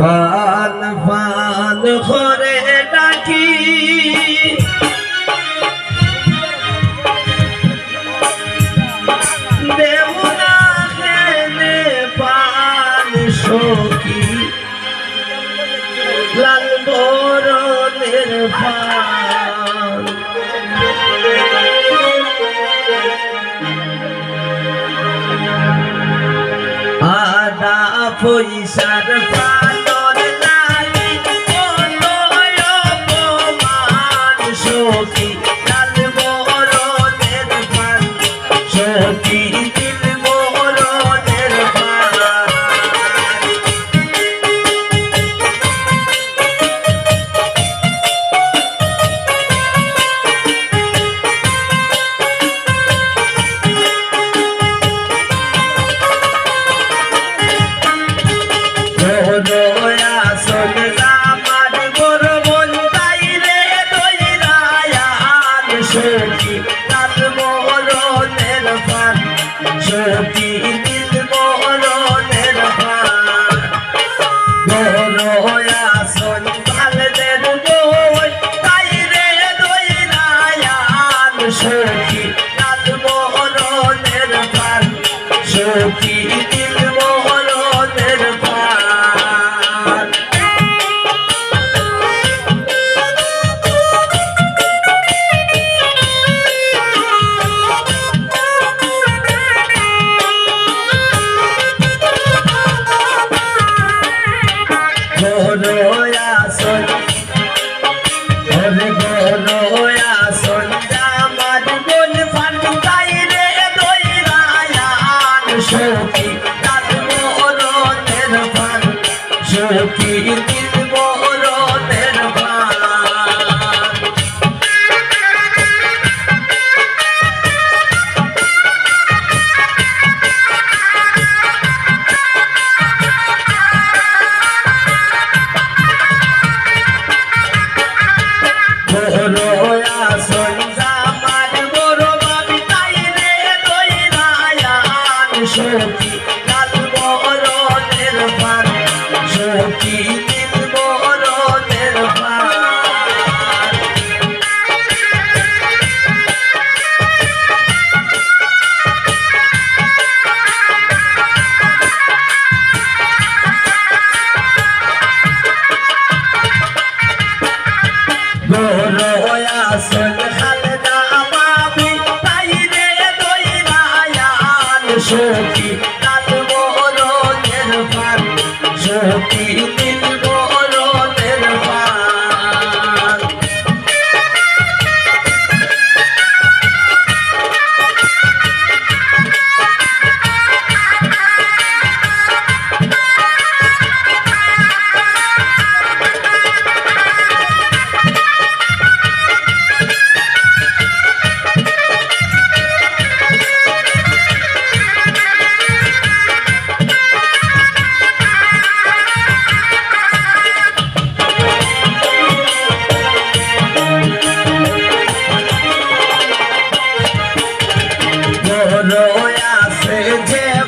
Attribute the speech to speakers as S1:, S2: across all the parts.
S1: Fun fun করে ডাকি। দেউনা খেলে আদা পয়সার সখী পান সখী দিল মরণের পান বড় আসন ভালদের বই তাই রে দইরায়ান সখী দইরায়ান আছে যে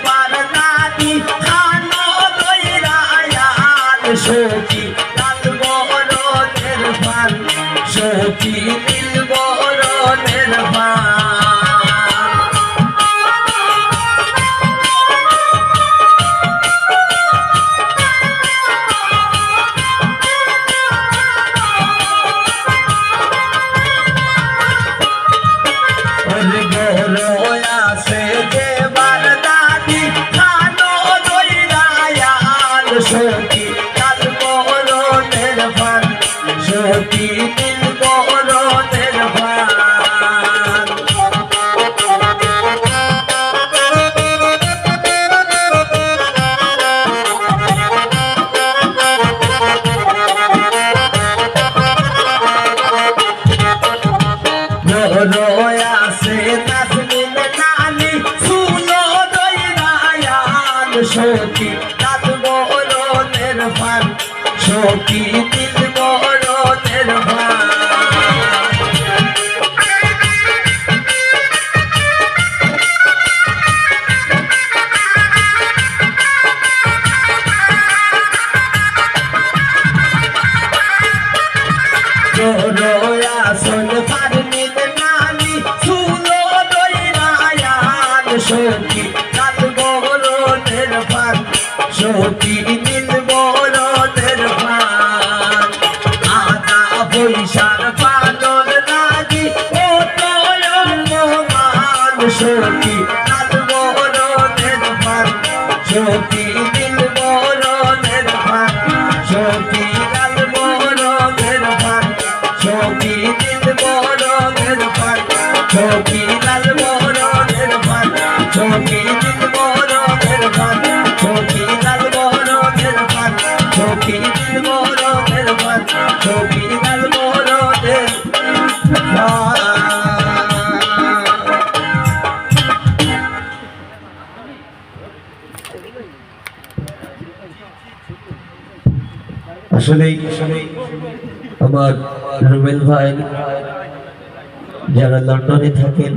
S1: সখী কাল বরণের পান সখী নীল বরণের পান আছে নাজমিন নানি শুনো দইরায়ান সখী সখী দিল মরণের আসন ভার নিল নামি সুলো দৈরায়ান সখী কাল মরণের ভার। সখী সখী। সখী বরণের ফান সখী লাল ফান সখী বরণের ফান সখী লাল ফান সখী বরণের ফান সখী লাল ফান সখী বরণের ফান সখী
S2: আসলেই আমার রুবেল ভাই যারা লন্ডনে থাকেন